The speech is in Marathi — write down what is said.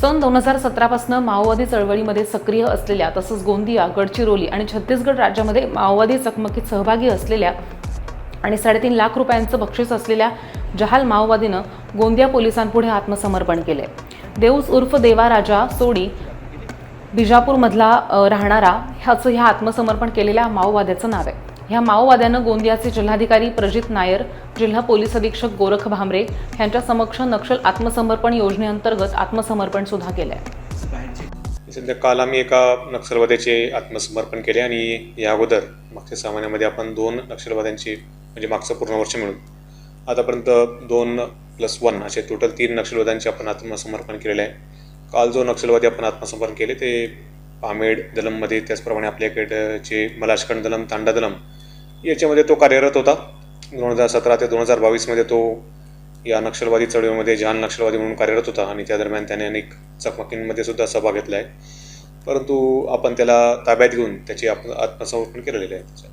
सन दोन हजार सतरापासून माओवादी चळवळीमध्ये सक्रिय असलेल्या तसंच गोंदिया गडचिरोली आणि छत्तीसगड राज्यामध्ये माओवादी चकमकीत सहभागी असलेल्या आणि साडेतीन लाख रुपयांचं बक्षीस असलेल्या जहाल माओवादीनं गोंदिया पोलिसांपुढे आत्मसमर्पण केले. देऊस उर्फ देवा राजा सोडी बिजापूरमधला राहणारा ह्याचं ह्या आत्मसमर्पण केलेल्या माओवाद्याचं नाव आहे. ह्या माओवाद्यानं गोंदियाचे जिल्हाधिकारी प्रजित नायर जिल्हा पोलीस अधीक्षक गोरख भामरे यांच्या समक्ष नक्षल आत्मसमर्पण योजनेअंतर्गत आत्मसमर्पण सुद्धा केलंय. सध्या काल आम्ही एका नक्षलवाद्याचे आत्मसमर्पण केले आणि या अगोदर मागच्या सहा महिन्यामध्ये आपण दोन नक्षलवाद्यांची म्हणजे मागचं पूर्ण वर्ष मिळून आतापर्यंत दोन प्लस वन असे टोटल तीन नक्षलवाद्यांचे आपण आत्मसमर्पण केलेले आहे. काल जो नक्षलवादी आपण आत्मसमर्पण केले ते पामेड दलममध्ये त्याचप्रमाणे आपल्याकडचे मलाशकंड दलम तांडा दलम याच्यामध्ये तो कार्यरत होता. दोन हजार सतरा ते दोन हजार बावीसमध्ये तो या नक्षलवादी चळवळीमध्ये जहान नक्षलवादी म्हणून कार्यरत होता आणि त्या दरम्यान त्याने अनेक चकमकींमध्ये सुद्धा सहभाग घेतला आहे परंतु आपण त्याला ताब्यात घेऊन त्याची आपण आत्मसमर्पण केलेले आहे. त्याच्या